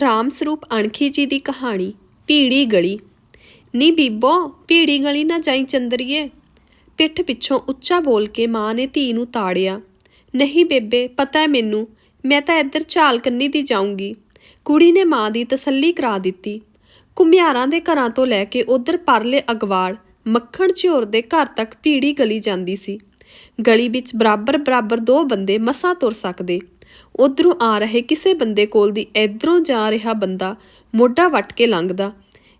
ਰਾਮ ਸਰੂਪ ਅਣਖੀ ਜੀ ਦੀ ਕਹਾਣੀ, ਭੀੜੀ ਗਲੀ। ਨੀ ਬੀਬੋ, ਭੀੜੀ ਗਲੀ ਨਾ ਜਾਈ ਚੰਦਰੀਏ। ਪਿੱਠ ਪਿੱਛੋਂ ਉੱਚਾ ਬੋਲ ਕੇ ਮਾਂ ਨੇ ਧੀ ਨੂੰ ਤਾੜਿਆ। ਨਹੀਂ ਬੇਬੇ, ਪਤਾ ਹੈ ਮੈਨੂੰ, ਮੈਂ ਤਾਂ ਇੱਧਰ ਝਾਲ ਕੰਨੀ ਦੀ ਜਾਊਂਗੀ। ਕੁੜੀ ਨੇ ਮਾਂ ਦੀ ਤਸੱਲੀ ਕਰਾ ਦਿੱਤੀ। ਕੁਮਿਆਰਾਂ ਦੇ ਘਰਾਂ ਤੋਂ ਲੈ ਕੇ ਉਧਰ ਪਰਲੇ ਅਗਵਾੜ, ਮੱਖਣ ਝੋਰ ਦੇ ਘਰ ਤੱਕ ਭੀੜੀ ਗਲੀ ਜਾਂਦੀ ਸੀ। ਗਲੀ ਵਿੱਚ ਬਰਾਬਰ ਬਰਾਬਰ ਦੋ ਬੰਦੇ ਮਸਾਂ ਤੁਰ ਸਕਦੇ। ਉਧਰੋਂ ਆ ਰਹੇ ਕਿਸੇ ਬੰਦੇ ਕੋਲ ਦੀ ਇਧਰੋਂ ਜਾ ਰਿਹਾ ਬੰਦਾ ਮੋਢਾ ਵੱਟ ਕੇ ਲੰਘਦਾ।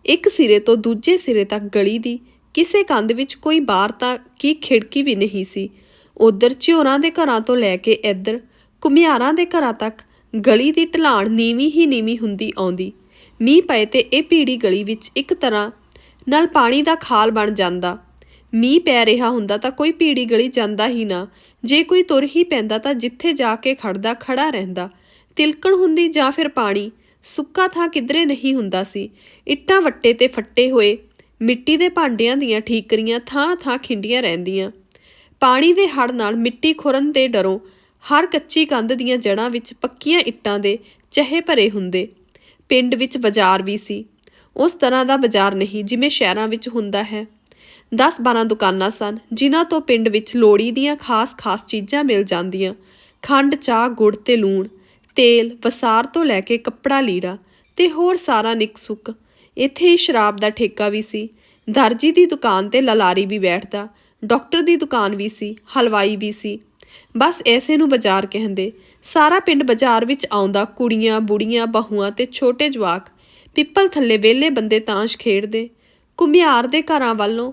ਇੱਕ ਸਿਰੇ ਤੋਂ ਦੂਜੇ ਸਿਰੇ ਤੱਕ ਗਲੀ ਦੀ ਕਿਸੇ ਕੰਧ ਵਿੱਚ ਕੋਈ ਬਾਹਰ ਤਾਂ ਕੀ ਖਿੜਕੀ ਵੀ ਨਹੀਂ ਸੀ। ਉਧਰ ਝਿਓਰਾਂ ਦੇ ਘਰਾਂ ਤੋਂ ਲੈ ਕੇ ਇੱਧਰ ਕੁਮਿਆਰਾਂ ਦੇ ਘਰਾਂ ਤੱਕ ਗਲੀ ਦੀ ਢਲਾਣ ਨੀਵੀਂ ਹੀ ਨੀਵੀਂ ਹੁੰਦੀ ਆਉਂਦੀ। ਮੀਂਹ ਪਏ ਤੇ ਇਹ ਭੀੜੀ ਗਲੀ ਵਿੱਚ ਇੱਕ ਤਰ੍ਹਾਂ ਨਾਲ ਪਾਣੀ ਦਾ ਖਾਲ ਬਣ ਜਾਂਦਾ। ਮੀਂਹ ਪੈ ਰਿਹਾ ਹੁੰਦਾ ਤਾਂ ਕੋਈ ਭੀੜੀ ਗਲੀ ਜਾਂਦਾ ਹੀ ਨਾ। ਜੇ ਕੋਈ ਤੁਰ ਹੀ ਪੈਂਦਾ ਤਾਂ ਜਿੱਥੇ ਜਾ ਕੇ ਖੜਦਾ, ਖੜਾ ਰਹਿੰਦਾ। ਤਿਲਕਣ ਹੁੰਦੀ ਜਾਂ ਫਿਰ ਪਾਣੀ। ਸੁੱਕਾ ਥਾਂ ਕਿਧਰੇ ਨਹੀਂ ਹੁੰਦਾ ਸੀ। ਇੱਟਾਂ ਵੱਟੇ ਤੇ ਫੱਟੇ ਹੋਏ। ਮਿੱਟੀ ਦੇ ਭਾਂਡਿਆਂ ਦੀਆਂ ਠੀਕਰੀਆਂ ਥਾਂ ਥਾਂ ਖਿੰਡੀਆਂ ਰਹਿੰਦੀਆਂ। ਪਾਣੀ ਦੇ ਹੜ ਨਾਲ ਮਿੱਟੀ ਖੁਰਨ ਦੇ ਡਰੋਂ ਹਰ ਕੱਚੀ ਕੰਧ ਦੀਆਂ ਜੜ੍ਹਾਂ ਵਿੱਚ ਪੱਕੀਆਂ ਇੱਟਾਂ ਦੇ ਚਹੇ ਭਰੇ ਹੁੰਦੇ। ਪਿੰਡ ਵਿੱਚ ਬਾਜ਼ਾਰ ਵੀ ਸੀ। ਉਸ ਤਰ੍ਹਾਂ ਦਾ ਬਾਜ਼ਾਰ ਨਹੀਂ ਜਿਵੇਂ ਸ਼ਹਿਰਾਂ ਵਿੱਚ ਹੁੰਦਾ ਹੈ। 10-12 ਦੁਕਾਨਾਂ ਸਨ, ਜਿਨ੍ਹਾਂ ਤੋਂ ਪਿੰਡ ਵਿੱਚ ਲੋੜੀ ਦੀਆਂ ਖਾਸ-ਖਾਸ ਚੀਜ਼ਾਂ ਮਿਲ ਜਾਂਦੀਆਂ। ਖੰਡ, ਚਾਹ, ਗੁੜ ਤੇ ਲੂਣ, ਤੇਲ, ਵਸਾਰ ਤੋਂ ਲੈ ਕੇ ਕੱਪੜਾ, ਲੀੜਾ ਤੇ ਹੋਰ ਸਾਰਾ ਨਿਕ ਸੁੱਕ। ਇੱਥੇ ਹੀ ਸ਼ਰਾਬ ਦਾ ਠੇਕਾ ਵੀ ਸੀ। ਦਰਜੀ ਦੀ ਦੁਕਾਨ ਤੇ ਲਲਾਰੀ ਵੀ ਬੈਠਦਾ, ਡਾਕਟਰ ਦੀ ਦੁਕਾਨ ਵੀ ਸੀ, ਹਲਵਾਈ ਵੀ ਸੀ। ਬਸ ਐਸੇ ਨੂੰ ਬਾਜ਼ਾਰ ਕਹਿੰਦੇ। ਸਾਰਾ ਪਿੰਡ ਬਾਜ਼ਾਰ ਵਿੱਚ ਆਉਂਦਾ, ਕੁੜੀਆਂ, ਬੁੜੀਆਂ, ਬਹੂਆਂ ਤੇ ਛੋਟੇ ਜਵਾਕ। ਪਿੱਪਲ ਥੱਲੇ ਵਿਹਲੇ ਬੰਦੇ ਤਾਸ਼ ਖੇਡਦੇ। ਕੁਮਿਆਰ ਦੇ ਘਰਾਂ ਵੱਲੋਂ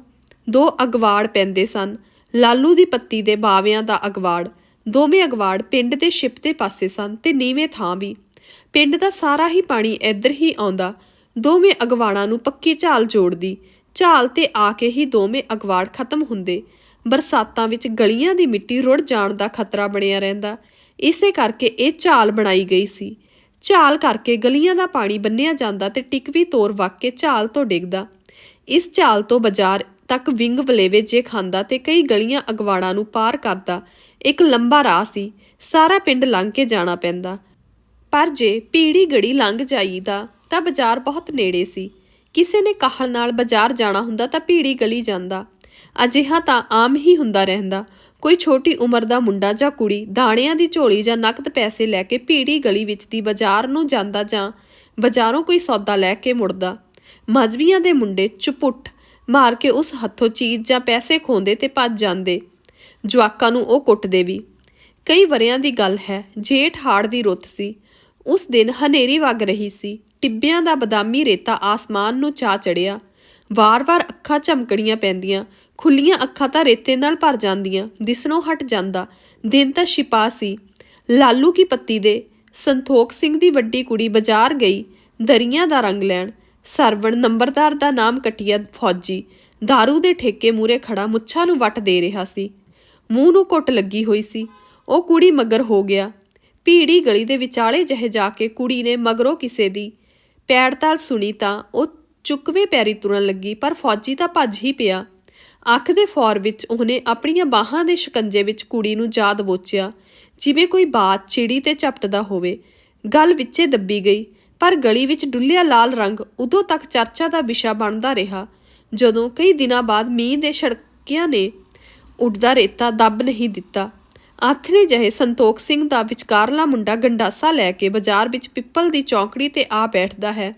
ਦੋ ਅਗਵਾੜ ਪੈਂਦੇ ਸਨ। ਲਾਲੂ ਦੀ ਪੱਤੀ ਦੇ ਬਾਵਿਆਂ ਦਾ ਅਗਵਾੜ। ਦੋਵੇਂ ਅਗਵਾੜ ਪਿੰਡ ਦੇ ਛਿਪ ਦੇ ਪਾਸੇ ਸਨ ਤੇ ਨੀਵੇਂ ਥਾਂ ਵੀ। ਪਿੰਡ ਦਾ ਸਾਰਾ ਹੀ ਪਾਣੀ ਇੱਧਰ ਹੀ ਆਉਂਦਾ। ਦੋਵੇਂ ਅਗਵਾੜਾਂ ਨੂੰ ਪੱਕੀ ਝਾਲ ਜੋੜਦੀ। ਝਾਲ ਤੇ ਆ ਕੇ ਹੀ ਦੋਵੇਂ ਅਗਵਾੜ ਖਤਮ ਹੁੰਦੇ। ਬਰਸਾਤਾਂ ਵਿੱਚ ਗਲੀਆਂ ਦੀ ਮਿੱਟੀ ਰੁੜ ਜਾਣ ਦਾ ਖਤਰਾ ਬਣਿਆ ਰਹਿੰਦਾ। ਇਸੇ ਕਰਕੇ ਇਹ ਝਾਲ ਬਣਾਈ ਗਈ ਸੀ। ਝਾਲ ਕਰਕੇ ਗਲੀਆਂ ਦਾ ਪਾਣੀ ਬੰਨਿਆ ਜਾਂਦਾ ਤੇ ਟਿਕਵੀ ਤੋਰ ਵਗ ਕੇ ਝਾਲ ਤੋਂ ਡਿੱਗਦਾ। ਇਸ ਝਾਲ ਤੋਂ ਬਾਜ਼ਾਰ ਤੱਕ ਵਿੰਗ ਵਲੇਵੇ ਜੇ ਖਾਂਦਾ ਤੇ ਕਈ ਗਲੀਆਂ ਅਗਵਾੜਾਂ ਨੂੰ ਪਾਰ ਕਰਦਾ, ਇੱਕ ਲੰਬਾ ਰਾਹ ਸੀ, ਸਾਰਾ ਪਿੰਡ ਲੰਘ ਕੇ ਜਾਣਾ ਪੈਂਦਾ। ਪਰ ਜੇ ਪੀੜੀ ਗੜੀ ਲੰਘ ਜਾਈਦਾ, ਤਾਂ ਬਾਜ਼ਾਰ ਬਹੁਤ ਨੇੜੇ ਸੀ। ਕਿਸੇ ਨੇ ਕਾਹਲ ਨਾਲ ਬਾਜ਼ਾਰ ਜਾਣਾ ਹੁੰਦਾ ਤਾਂ ਪੀੜੀ ਗਲੀ ਜਾਂਦਾ। ਅਜਿਹਾ ਤਾਂ ਆਮ ਹੀ ਹੁੰਦਾ ਰਹਿੰਦਾ। ਕੋਈ ਛੋਟੀ ਉਮਰ ਦਾ ਮੁੰਡਾ ਜਾਂ ਕੁੜੀ ਦਾਣਿਆਂ ਦੀ ਝੋਲੀ ਜਾਂ ਨਕਦ ਪੈਸੇ ਲੈ ਕੇ ਪੀੜੀ ਗਲੀ ਵਿੱਚ ਦੀ ਬਾਜ਼ਾਰ ਨੂੰ ਜਾਂਦਾ ਜਾਂ ਬਾਜ਼ਾਰੋਂ ਕੋਈ ਸੌਦਾ ਲੈ ਕੇ ਮੁੜਦਾ। ਮਜ਼ਬੀਆਂ ਦੇ ਮੁੰਡੇ ਚੁਪੁੱਟ ਮਾਰ ਕੇ ਉਸ ਹੱਥੋਂ ਚੀਜ਼ ਜਾਂ ਪੈਸੇ ਖੋਂਦੇ ਤੇ ਭੱਜ ਜਾਂਦੇ। ਜਵਾਕਾਂ ਨੂੰ ਉਹ ਕੁੱਟਦੇ ਵੀ। ਕਈ ਵਰਿਆਂ ਦੀ ਗੱਲ ਹੈ, ਜੇਠ ਹਾੜ ਦੀ ਰੁੱਤ ਸੀ। ਉਸ ਦਿਨ ਹਨੇਰੀ ਵਗ ਰਹੀ ਸੀ। ਟਿੱਬਿਆਂ ਦਾ ਬਦਾਮੀ ਰੇਤਾ ਆਸਮਾਨ ਨੂੰ ਚਾ ਚੜਿਆ ਵਾਰ-ਵਾਰ ਅੱਖਾਂ ਝਮਕੜੀਆਂ ਪੈਂਦੀਆਂ। ਖੁੱਲੀਆਂ ਅੱਖਾਂ ਤਾਂ ਰੇਤੇ ਨਾਲ ਭਰ ਜਾਂਦੀਆਂ। ਦਿਸਣੋਂ ਹਟ ਜਾਂਦਾ। ਦਿਨ ਤਾਂ ਛਿਪਾ ਸੀ। ਲਾਲੂ ਕੀ ਪੱਤੀ ਦੇ? ਸੰਤੋਖ ਸਿੰਘ ਦੀ ਵੱਡੀ ਕੁੜੀ ਬਾਜ਼ਾਰ ਗਈ। ਦਰੀਆਂ ਦਾ ਰੰਗ ਲੈਣ। ਸਰਵਣ ਨੰਬਰਦਾਰ ਦਾ ਨਾਮ ਕਟਿਆ ਫੌਜੀ। दारू ਦੇ ਠੇਕੇ ਮੂਰੇ ਖੜਾ ਮੁੱਛਾਂ ਨੂੰ ਵੱਟ ਦੇ ਰਿਹਾ ਸੀ। ਮੂੰਹ ਨੂੰ ਘੁੱਟ ਲੱਗੀ ਹੋਈ ਸੀ। ਉਹ ਕੁੜੀ ਮਗਰ ਹੋ ਗਿਆ। ਭੀੜੀ ਗਲੀ ਦੇ ਵਿਚਾਲੇ ਜਿਹੇ ਜਾ ਕੇ ਕੁੜੀ ਨੇ ਮਗਰੋਂ ਕਿਸੇ ਦੀ ਪੈੜਤਾਲ ਸੁਣੀ ਤਾਂ ਉਹ ਚੁੱਕਵੇਂ ਪੈਰੀ ਤੁਰਨ ਲੱਗੀ, ਪਰ ਫੌਜੀ ਤਾਂ ਭੱਜ ਹੀ ਪਿਆ। ਅੱਖ ਦੇ ਫੌਰ ਵਿੱਚ ਉਹਨੇ ਆਪਣੀਆਂ ਬਾਹਾਂ ਦੇ ਸ਼ਿਕੰਜੇ ਵਿੱਚ ਕੁੜੀ ਨੂੰ ਜਾ ਬੋਚਿਆ, ਜਿਵੇਂ ਕੋਈ ਬਾਤ ਚਿੜੀ ਤੇ ਝਪਟਦਾ ਹੋਵੇ। ਗੱਲ ਵਿੱਚੇ ਦੱਬੀ ਗਈ। ਪਰ ਗਲੀ ਵਿੱਚ ਡੁੱਲਿਆ ਲਾਲ ਰੰਗ ਉਦੋਂ ਤੱਕ ਚਰਚਾ ਦਾ ਵਿਸ਼ਾ ਬਣਦਾ ਰਿਹਾ, ਜਦੋਂ ਕਈ ਦਿਨਾਂ ਬਾਅਦ ਮੀਂਹ ਦੇ ਛੜਕਿਆਂ ਨੇ ਉੱਡਦਾ ਰੇਤਾ ਦੱਬ ਨਹੀਂ ਦਿੱਤਾ। ਆਥਣੇ ਜਿਹੇ ਸੰਤੋਖ ਸਿੰਘ ਦਾ ਵਿਚਕਾਰਲਾ ਮੁੰਡਾ ਗੰਡਾਸਾ ਲੈ ਕੇ ਬਾਜ਼ਾਰ ਵਿੱਚ ਪਿੱਪਲ ਦੀ ਚੌਂਕੜੀ ਤੇ ਆ ਬੈਠਦਾ ਹੈ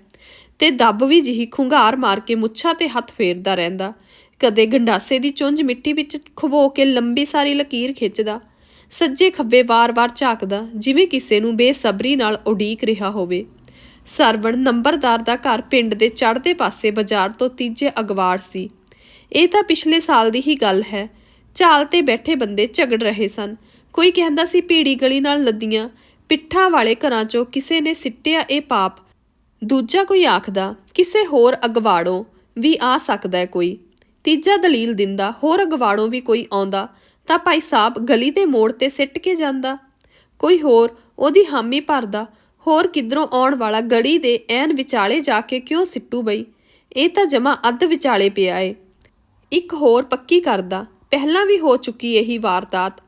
ਤੇ ਦੱਬ ਵੀ ਜਿਹੀ ਖੁੰਘਾਰ ਮਾਰ ਕੇ ਮੁੱਛਾਂ ਤੇ ਹੱਥ ਫੇਰਦਾ ਰਹਿੰਦਾ। ਕਦੇ ਗੰਡਾਸੇ ਦੀ ਚੁੰਝ ਮਿੱਟੀ ਵਿੱਚ ਖਬੋ ਕੇ ਲੰਬੀ ਸਾਰੀ ਲਕੀਰ ਖਿੱਚਦਾ, ਸੱਜੇ ਖੱਬੇ ਵਾਰ-ਵਾਰ ਝਾਕਦਾ, ਜਿਵੇਂ ਕਿਸੇ ਨੂੰ ਬੇਸਬਰੀ ਨਾਲ ਉਡੀਕ ਰਿਹਾ ਹੋਵੇ। ਸਰਵਣ ਨੰਬਰਦਾਰ ਦਾ ਘਰ ਪਿੰਡ ਦੇ ਚੜ੍ਹਦੇ ਪਾਸੇ ਬਾਜ਼ਾਰ ਤੋਂ ਤੀਜੇ ਅਗਵਾੜ ਸੀ। ਇਹ ਤਾਂ ਪਿਛਲੇ ਸਾਲ ਦੀ ਹੀ ਗੱਲ ਹੈ। ਝਾਲ ਤੇ ਬੈਠੇ ਬੰਦੇ ਝਗੜ ਰਹੇ ਸਨ। ਕੋਈ ਕਹਿੰਦਾ ਸੀ ਭੀੜੀ ਗਲੀ ਨਾਲ ਲੱਦੀਆਂ, ਪਿੱਠਾਂ ਵਾਲੇ ਘਰਾਂ 'ਚੋਂ ਕਿਸੇ ਨੇ ਸਿੱਟਿਆ ਇਹ ਪਾਪ। ਦੂਜਾ ਕੋਈ ਆਖਦਾ, ਕਿਸੇ ਹੋਰ ਅਗਵਾੜੋਂ ਵੀ ਆ ਸਕਦਾ ਹੈ ਕੋਈ। ਤੀਜਾ ਦਲੀਲ ਦਿੰਦਾ, ਹੋਰ ਅਗਵਾੜੋਂ ਵੀ ਕੋਈ ਆਉਂਦਾ, ਤਾਂ ਭਾਈ ਸਾਹਿਬ ਗਲੀ ਦੇ ਮੋੜ ਤੇ ਸਿੱਟ ਕੇ ਜਾਂਦਾ। ਕੋਈ ਹੋਰ ਉਹਦੀ ਹਾਮੀ ਭਰਦਾ ਹੋਰ ਕਿਧਰੋਂ ਆਉਣ ਵਾਲਾ ਗੜੀ ਦੇ ਐਨ ਵਿਚਾਲੇ ਜਾ ਕੇ ਕਿਉਂ ਸਿੱਟੂ ਬਈ? ਇਹ ਤਾਂ ਜਮਾ ਅੱਧ ਵਿਚਾਲੇ ਪਿਆ ਏ। ਇੱਕ ਹੋਰ ਪੱਕੀ ਕਰਦਾ, ਪਹਿਲਾਂ ਵੀ ਹੋ ਚੁੱਕੀ ਇਹੀ ਵਾਰਦਾਤ।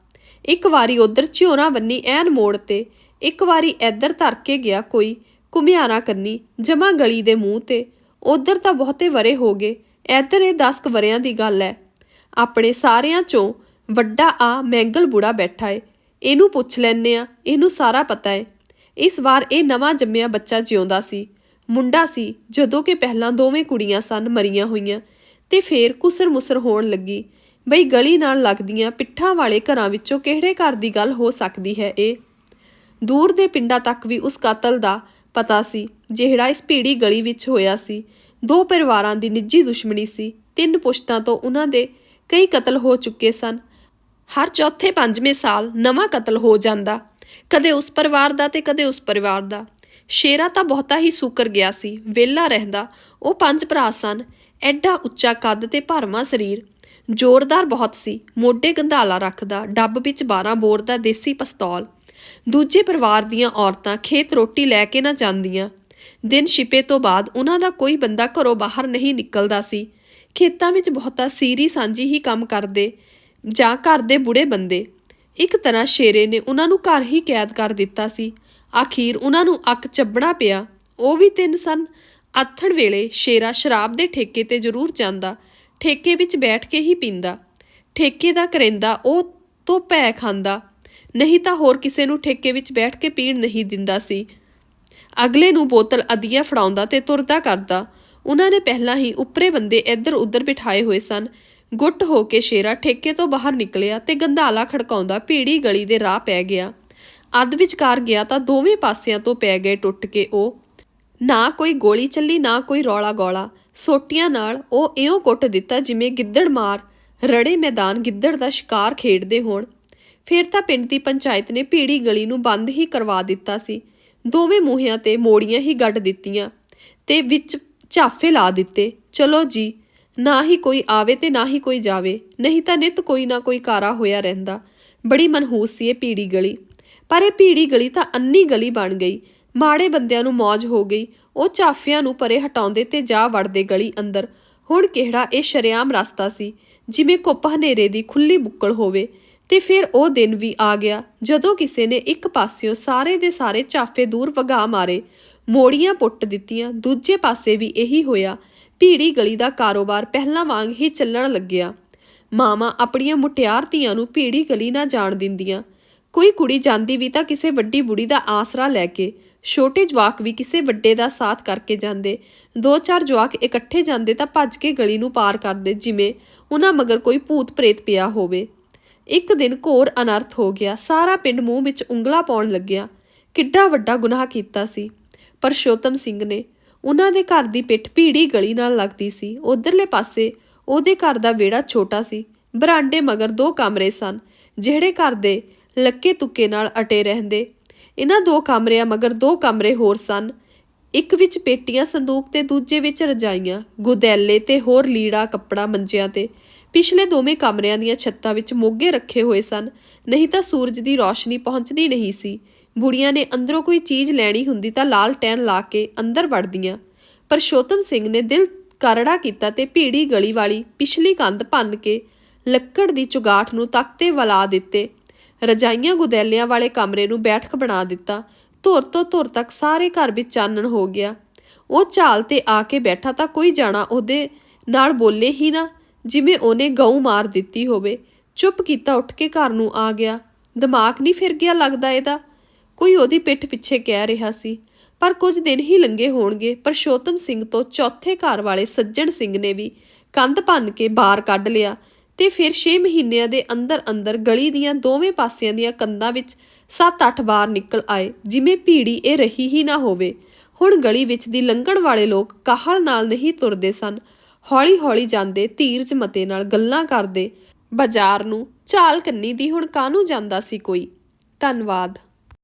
ਇੱਕ ਵਾਰੀ ਉਧਰ ਝਿਓਰਾ ਬੰਨੀ ਐਨ ਮੋੜ ਤੇ, ਇੱਕ ਵਾਰੀ ਇੱਧਰ ਧਰ ਕੇ ਗਿਆ ਕੋਈ, ਘੁਮਿਆਰਾ ਕੰਨੀ, ਜਮਾ ਗਲੀ ਦੇ ਮੂੰਹ ਤੇ। ਉਧਰ ਤਾਂ ਬਹੁਤੇ ਵਰੇ ਹੋ ਗਏ ਇੱਧਰ ਇਹ 10 ਕੁ ਵਰਿਆਂ ਦੀ ਗੱਲ ਹੈ ਆਪਣੇ ਸਾਰਿਆਂ ਚੋਂ ਵੱਡਾ ਆ ਮੈਂਗਲ ਬੁੜਾ ਬੈਠਾ ਏ। ਇਹਨੂੰ ਪੁੱਛ ਲੈਨੇ ਆ, ਇਹਨੂੰ ਸਾਰਾ ਪਤਾ ਏ। ਇਸ ਵਾਰ ਇਹ ਨਵਾਂ ਜੰਮਿਆ ਬੱਚਾ ਜਿਉਂਦਾ ਸੀ। ਮੁੰਡਾ ਸੀ, ਜਦੋਂ ਕਿ ਪਹਿਲਾਂ ਦੋਵੇਂ ਕੁੜੀਆਂ ਸਨ ਮਰੀਆਂ ਹੋਈਆਂ ਤੇ ਫੇਰ ਕੁਸਰ ਮੁਸਰ ਹੋਣ ਲੱਗੀ। ਬਈ ਗਲੀ ਨਾਲ ਲੱਗਦੀਆਂ ਪਿੱਠਾਂ ਵਾਲੇ ਘਰਾਂ ਵਿੱਚੋਂ ਕਿਹੜੇ ਘਰ ਦੀ ਗੱਲ ਹੋ ਸਕਦੀ ਹੈ ਇਹ? ਦੂਰ ਦੇ ਪਿੰਡਾਂ ਤੱਕ ਵੀ ਉਸ ਕਾਤਲ ਦਾ ਪਤਾ ਸੀ, ਜਿਹੜਾ ਇਸ ਭੀੜੀ ਗਲੀ ਵਿੱਚ ਹੋਇਆ ਸੀ। ਦੋ ਪਰਿਵਾਰਾਂ ਦੀ ਨਿੱਜੀ ਦੁਸ਼ਮਣੀ ਸੀ। ਤਿੰਨ ਪੁਸ਼ਤਾਂ ਤੋਂ ਉਹਨਾਂ ਦੇ ਕਈ ਕਤਲ ਹੋ ਚੁੱਕੇ ਸਨ। ਹਰ ਚੌਥੇ ਪੰਜਵੇਂ ਸਾਲ ਨਵਾਂ ਕਤਲ ਹੋ ਜਾਂਦਾ। ਕਦੇ ਉਸ ਪਰਿਵਾਰ ਦਾ ਤੇ ਕਦੇ ਉਸ ਪਰਿਵਾਰ ਦਾ। ਸ਼ੇਰਾ ਤਾਂ ਬਹੁਤਾ ਹੀ ਸੂਕਰ ਗਿਆ ਸੀ, ਵਿਹਲਾ ਰਹਿੰਦਾ। ਉਹ ਪੰਜ ਭਰਾ ਸਨ। ਐਡਾ ਉੱਚਾ ਕੱਦ ਤੇ ਭਰਵਾਂ ਸਰੀਰ। ਜ਼ੋਰਦਾਰ ਬਹੁਤ ਸੀ। ਮੋਢੇ ਗੰਧਾਲਾ ਰੱਖਦਾ, ਡੱਬ ਵਿੱਚ 12 ਬੋਰ ਦਾ ਦੇਸੀ ਪਿਸਤੌਲ। ਦੂਜੇ ਪਰਿਵਾਰ ਦੀਆਂ ਔਰਤਾਂ ਖੇਤ ਰੋਟੀ ਲੈ ਕੇ ਨਾ ਜਾਂਦੀਆਂ। ਦਿਨ ਛਿਪੇ ਤੋਂ ਬਾਅਦ ਉਹਨਾਂ ਦਾ ਕੋਈ ਬੰਦਾ ਘਰੋਂ ਬਾਹਰ ਨਹੀਂ ਨਿਕਲਦਾ ਸੀ। ਖੇਤਾਂ ਵਿੱਚ ਬਹੁਤਾ ਸੀਰੀ ਸਾਂਝੀ ਹੀ ਕੰਮ ਕਰਦੇ ਜਾਂ ਘਰ ਦੇ ਬੁੜੇ ਬੰਦੇ। ਇੱਕ ਤਰ੍ਹਾਂ ਸ਼ੇਰੇ ਨੇ ਉਹਨਾਂ ਨੂੰ ਘਰ ਹੀ ਕੈਦ ਕਰ ਦਿੱਤਾ ਸੀ। ਆਖੀਰ ਉਹਨਾਂ ਨੂੰ ਅੱਕ ਚੱਬਣਾ ਪਿਆ। ਉਹ ਵੀ ਤਿੰਨ ਸਨ। ਆਥਣ ਵੇਲੇ ਸ਼ੇਰਾ ਸ਼ਰਾਬ ਦੇ ਠੇਕੇ ਤੇ ਜ਼ਰੂਰ ਜਾਂਦਾ। ਠੇਕੇ ਵਿੱਚ ਬੈਠ ਕੇ ਹੀ ਪੀਂਦਾ। ਠੇਕੇ ਦਾ ਕਰਿੰਦਾ ਉਹ ਤੋਂ ਪੈ ਖਾਂਦਾ। ਨਹੀਂ ਤਾਂ ਹੋਰ ਕਿਸੇ ਨੂੰ ਠੇਕੇ ਵਿੱਚ ਬੈਠ ਕੇ ਪੀਣ ਨਹੀਂ ਦਿੰਦਾ ਸੀ। ਅਗਲੇ ਨੂੰ ਬੋਤਲ ਅਧੀਆ ਫੜਾਉਂਦਾ ਤੇ ਤੁਰਦਾ ਕਰਦਾ। ਉਹਨਾਂ ਨੇ ਪਹਿਲਾਂ ਹੀ ਉੱਪਰੇ ਬੰਦੇ ਇੱਧਰ ਉੱਧਰ ਬਿਠਾਏ ਹੋਏ ਸਨ। ਗੁੱਟ ਹੋ ਕੇ ਸ਼ੇਰਾ ਠੇਕੇ ਤੋਂ ਬਾਹਰ ਨਿਕਲਿਆ ਤੇ ਗੰਧਾਲਾ ਖੜਕਾਉਂਦਾ ਭੀੜੀ ਗਲੀ ਦੇ ਰਾਹ ਪੈ ਗਿਆ। ਅੱਧ ਵਿਚਕਾਰ ਗਿਆ ਤਾਂ ਦੋਵੇਂ ਪਾਸਿਆਂ ਤੋਂ ਪੈ ਗਏ ਟੁੱਟ ਕੇ ਉਹ। ਨਾ ਕੋਈ ਗੋਲੀ ਚੱਲੀ, ਨਾ ਕੋਈ ਰੌਲਾ ਗੋਲਾ ਸੋਟੀਆਂ ਨਾਲ ਉਹ ਇਉਂ ਕੁੱਟ ਦਿੱਤਾ ਜਿਵੇਂ ਗਿੱਦੜ ਮਾਰ, ਰੜੇ ਮੈਦਾਨ ਗਿੱਦੜ ਦਾ ਸ਼ਿਕਾਰ ਖੇਡਦੇ ਹੋਣ। ਫਿਰ ਤਾਂ ਪਿੰਡ ਦੀ ਪੰਚਾਇਤ ਨੇ ਭੀੜੀ ਗਲੀ ਨੂੰ ਬੰਦ ਹੀ ਕਰਵਾ ਦਿੱਤਾ ਸੀ। ਦੋਵੇਂ ਮੂੰਹਿਆਂ ਤੇ ਮੋੜੀਆਂ ਹੀ ਗੱਡ ਦਿੱਤੀਆਂ ਤੇ ਵਿੱਚ ਝਾਫੇ ਲਾ ਦਿੱਤੇ। ਚਲੋ ਜੀ ਨਾ ਹੀ ਕੋਈ ਆਵੇ ਤੇ ਨਾ ਹੀ ਕੋਈ ਜਾਵੇ, ਨਹੀਂ ਤਾਂ ਨਿਤ ਕੋਈ ਨਾ ਕੋਈ ਕਾਰਾ ਹੋਇਆ ਰਹਿੰਦਾ। ਬੜੀ ਮਨਹੂਸ ਸੀ ਇਹ ਭੀੜੀ ਗਲੀ। ਪਰ ਇਹ ਭੀੜੀ ਗਲੀ ਤਾਂ ਅੰਨੀ ਗਲੀ ਬਣ ਗਈ। ਮਾੜੇ ਬੰਦਿਆਂ ਨੂੰ ਮौज ਹੋ ਗਈ। ਉਹ ਝਾਫਿਆਂ ਨੂੰ ਪਰੇ ਹਟਾਉਂਦੇ ਤੇ ਜਾ ਵੜਦੇ ਗਲੀ ਅੰਦਰ। ਹੁਣ ਕਿਹੜਾ ਇਹ ਸ਼ਰਿਆਮ ਰਸਤਾ ਸੀ, ਜਿਵੇਂ ਕੁੱਪ ਹਨੇਰੇ ਦੀ ਖੁੱਲੀ ਬੁੱਕਲ ਹੋਵੇ। ਤੇ ਫਿਰ ਉਹ ਦਿਨ ਵੀ ਆ ਗਿਆ, ਜਦੋਂ ਕਿਸੇ ਨੇ ਇੱਕ ਪਾਸਿਓਂ ਸਾਰੇ ਦੇ ਸਾਰੇ ਝਾਫੇ ਦੂਰ ਵਗਾ ਮਾਰੇ। ਮੋੜੀਆਂ ਪੁੱਟ ਦਿੱਤੀਆਂ, ਦੂਜੇ ਪਾਸੇ ਵੀ ਇਹੀ ਹੋਇਆ। ਭੀੜੀ ਗਲੀ ਦਾ ਕਾਰੋਬਾਰ ਪਹਿਲਾਂ ਵਾਂਗ ਹੀ ਚੱਲਣ ਲੱਗਿਆ। ਮਾਵਾਂ ਆਪਣੀਆਂ ਮੁਟਿਆਰ ਧੀਆਂ ਨੂੰ ਭੀੜੀ ਗਲੀ ਨਾ ਜਾਣ ਦਿੰਦੀਆਂ। ਕੋਈ ਕੁੜੀ ਜਾਂਦੀ ਵੀ ਤਾਂ ਕਿਸੇ ਵੱਡੀ ਬੁੜੀ ਦਾ ਆਸਰਾ ਲੈ ਕੇ, ਛੋਟੇ ਜਵਾਕ ਵੀ ਕਿਸੇ ਵੱਡੇ ਦਾ ਸਾਥ ਕਰਕੇ ਜਾਂਦੇ। ਦੋ ਚਾਰ ਜਵਾਕ ਇਕੱਠੇ ਜਾਂਦੇ ਤਾਂ ਭੱਜ ਕੇ ਗਲੀ ਨੂੰ ਪਾਰ ਕਰਦੇ, ਜਿਵੇਂ ਉਹਨਾਂ ਮਗਰ ਕੋਈ ਭੂਤ ਪ੍ਰੇਤ ਪਿਆ ਹੋਵੇ। ਇੱਕ ਦਿਨ ਘੋਰ ਅਨਰਥ ਹੋ ਗਿਆ। ਸਾਰਾ ਪਿੰਡ ਮੂੰਹ ਵਿੱਚ ਉਂਗਲਾ ਪਾਉਣ ਲੱਗਿਆ। ਕਿੱਡਾ ਵੱਡਾ ਗੁਨਾਹ ਕੀਤਾ ਸੀ। ਪਰਸ਼ੋਤਮ ਸਿੰਘ ਨੇ ਉਹਨਾਂ ਦੇ ਘਰ ਦੀ ਪਿੱਠ ਭੀੜੀ ਗਲੀ ਨਾਲ ਲੱਗਦੀ ਸੀ। ਉਧਰਲੇ ਪਾਸੇ ਉਹਦੇ ਘਰ ਦਾ ਵਿਹੜਾ ਛੋਟਾ ਸੀ। ਬਰਾਂਡੇ ਮਗਰ ਦੋ ਕਮਰੇ ਸਨ, ਜਿਹੜੇ ਘਰ ਦੇ ਲੱਕੇ ਤੁੱਕੇ ਨਾਲ ਅਟੇ ਰਹਿੰਦੇ। ਇਹਨਾਂ ਦੋ ਕਮਰਿਆਂ ਮਗਰ ਦੋ ਕਮਰੇ ਹੋਰ ਸਨ। ਇੱਕ ਵਿੱਚ ਪੇਟੀਆਂ ਸੰਦੂਕ ਤੇ ਦੂਜੇ ਵਿੱਚ ਰਜਾਈਆਂ, ਗੁਦੈਲੇ ਤੇ ਹੋਰ ਲੀੜਾ, ਕੱਪੜਾ ਮੰਜਿਆਂ ਤੇ। ਪਿਛਲੇ ਦੋਵੇਂ ਕਮਰਿਆਂ ਦੀਆਂ ਛੱਤਾਂ ਵਿੱਚ ਮੋਗੇ ਰੱਖੇ ਹੋਏ ਸਨ। ਨਹੀਂ ਤਾਂ ਸੂਰਜ ਦੀ ਰੌਸ਼ਨੀ ਪਹੁੰਚਦੀ ਨਹੀਂ ਸੀ। ਬੁੜੀਆਂ ਨੇ ਅੰਦਰੋਂ ਕੋਈ ਚੀਜ਼ ਲੈਣੀ ਹੁੰਦੀ ਤਾਂ ਲਾਲ ਟੈਨ ਲਾ ਕੇ ਅੰਦਰ ਵੜਦੀਆਂ। ਪਰਸ਼ੋਤਮ ਸਿੰਘ ਨੇ ਦਿਲ ਕਰੜਾ ਕੀਤਾ ਤੇ ਭੀੜੀ ਗਲੀ ਵਾਲੀ ਪਿਛਲੀ ਕੰਧ ਭੰਨ ਕੇ ਲੱਕੜ ਦੀ ਚੁਗਾਠ ਨੂੰ ਤਖਤੇ ਵਲਾ ਦਿੱਤੇ। ਰਜਾਈਆਂ ਗੁਦੈਲਿਆਂ ਵਾਲੇ ਕਮਰੇ ਨੂੰ ਬੈਠਕ ਬਣਾ ਦਿੱਤਾ। ਧੁਰ ਤੋਂ ਧੁਰ ਤੱਕ ਸਾਰੇ ਘਰ ਵਿੱਚ ਚਾਨਣ ਹੋ ਗਿਆ। ਉਹ ਝਾਲ ਤੇ ਆ ਕੇ ਬੈਠਾ ਤਾਂ ਕੋਈ ਜਾਣਾ ਉਹਦੇ ਨਾਲ ਬੋਲੇ ਹੀ ਨਾ, ਜਿਵੇਂ ਉਹਨੇ ਗਊ ਮਾਰ ਦਿੱਤੀ ਹੋਵੇ। ਚੁੱਪ ਕੀਤਾ ਉੱਠ ਕੇ ਘਰ ਨੂੰ ਆ ਗਿਆ। ਦਿਮਾਗ ਨਹੀਂ ਫਿਰ ਗਿਆ ਲੱਗਦਾ ਇਹਦਾ। ਕੋਈ ਉਹਦੀ ਪਿੱਠ ਪਿੱਛੇ ਕਹਿ ਰਿਹਾ ਸੀ, ਪਰ ਕੁਝ ਦਿਨ ਹੀ ਲੰਗੇ ਹੋਣਗੇ, ਪਰਸ਼ੋਤਮ ਸਿੰਘ ਤੋਂ ਚੌਥੇ ਘਰ ਵਾਲੇ ਸੱਜਣ ਸਿੰਘ ਨੇ ਵੀ ਕੰਧ ਭੰਨ ਕੇ ਬਾਹਰ ਕੱਢ ਲਿਆ ਤੇ ਫਿਰ 6 ਮਹੀਨਿਆਂ ਦੇ ਅੰਦਰ ਅੰਦਰ ਗਲੀ ਦੀਆਂ ਦੋਵੇਂ ਪਾਸਿਆਂ ਦੀਆਂ ਕੰਧਾਂ ਵਿੱਚ 7-8 ਬਾਰ ਨਿਕਲ ਆਏ, ਜਿਵੇਂ ਭੀੜੀ ਇਹ ਰਹੀ ਹੀ ਨਾ ਹੋਵੇ। ਹੁਣ ਗਲੀ ਵਿੱਚ ਦੀ ਲੰਘਣ ਵਾਲੇ ਲੋਕ ਕਾਹਲ ਨਾਲ ਨਹੀਂ ਤੁਰਦੇ ਸਨ। ਹੌਲੀ-ਹੌਲੀ ਜਾਂਦੇ ਧੀਰਜ ਮਤੇ ਨਾਲ ਗੱਲਾਂ ਕਰਦੇ, ਬਾਜ਼ਾਰ ਨੂੰ, ਝਾਲ ਕੰਨੀ ਦੀ ਹੁਣ ਕਾਹਨੂੰ ਜਾਂਦਾ ਸੀ ਕੋਈ? ਧੰਨਵਾਦ।